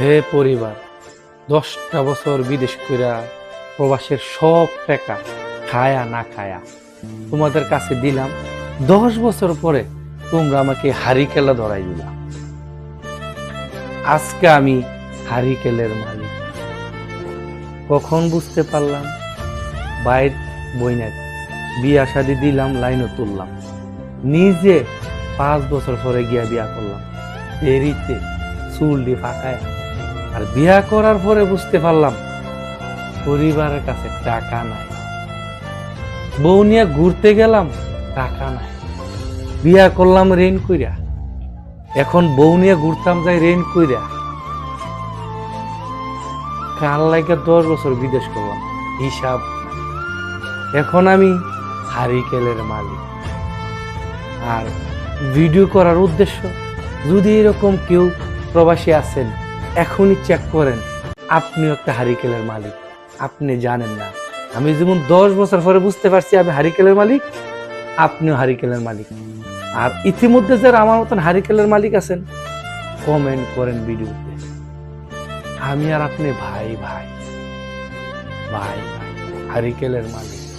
হে পরিবার, দশটা বছর বিদেশ কইরা প্রবাসের সব টাকা খায়া না খায়া তোমাদের কাছে দিলাম, দশ বছর পরে তোমরা আমাকে হারিকেলা ধরাই দিলা। আজকে আমি হারিকেলের মালিক। কখন বুঝতে পারলাম? বাইর বইনাক বিয়া শাদি দিলাম, লাইনও তুললাম। নিজে পাঁচ বছর পরে গিয়া বিয়া করলাম। দেরিতে চুল দিয়ে ফাঁকায় আর বিয়া করার পরে বুঝতে পারলাম পরিবারের কাছে টাকা নাই। বউ নিয়ে ঘুরতে গেলাম, টাকা নাই। বিয়া করলাম রেন কইরা। এখন বউ নিয়ে ঘুরতাম যাই রেন কইরা। কাল লাগে দশ বছর বিদেশ করলাম, হিসাব এখন আমি হারিকেলের মালিক। আর ভিডিও করার উদ্দেশ্য, যদি এরকম কেউ প্রবাসী আছেন এখনই চেক করেন। আপনিও একটা হারিকেলের মালিক। আপনি জানেন না। আমি যেমন দশ বছর পরে বুঝতে পারছি আমি হারিকেলের মালিক, আপনিও হারিকেলের মালিক। আর ইতিমধ্যে যারা আমার মতন হারিকেলের মালিক আছেন কমেন্ট করেন ভিডিওতে। আমি আর আপনি ভাই ভাই ভাই ভাই হারিকেলের মালিক।